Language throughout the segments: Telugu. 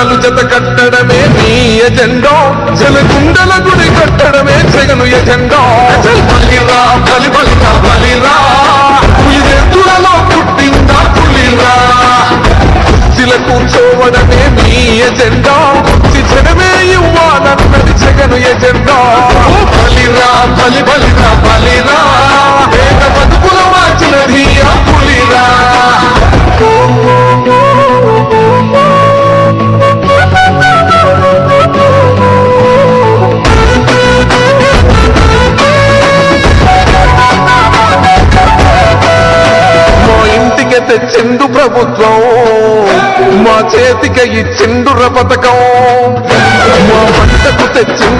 జెండలు జత కట్టడమే నీ ఎజెండో. జలగుండల గుడి కట్టడమే జగను ఎజెండో. చల్ బలిరా బలి బలిరా బలిరా. పులిదెత్తులలో పుట్టిందా పులిరా. కుర్చీల కూర్చోవడమే నీ ఎజెండా. కుర్చీ జనమే ఇవ్వాలన్నది జగను ఎజెండా. తెచ్చిండు ప్రభుత్వం. మా చేతికి ఇచ్చిండుర పథకం. మా పంటకు తెచ్చిండు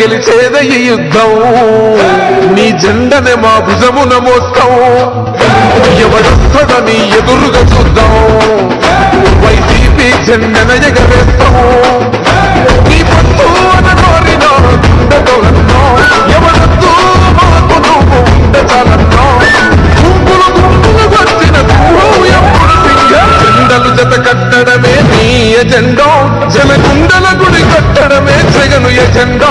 గెలిచేద ఈ యుద్ధం. నీ జెండనే మా భుజమున మోస్తాం. ఎవడొస్తాడని ఎదురుగా చూద్దాం. వైసీపీ జెండన ఎగరేస్తాం. నీ పట్టు అనగోరిన గుండెతోలన్నో ఎవడొద్దు మాకు నువ్వు గుంపులు గుంపులు వచ్చిన ఎప్పుడు జెండలు జత కట్టడమే నీ ఎజెండో. జలగుండల గుడి కట్టడమే జగను ఎజెండా.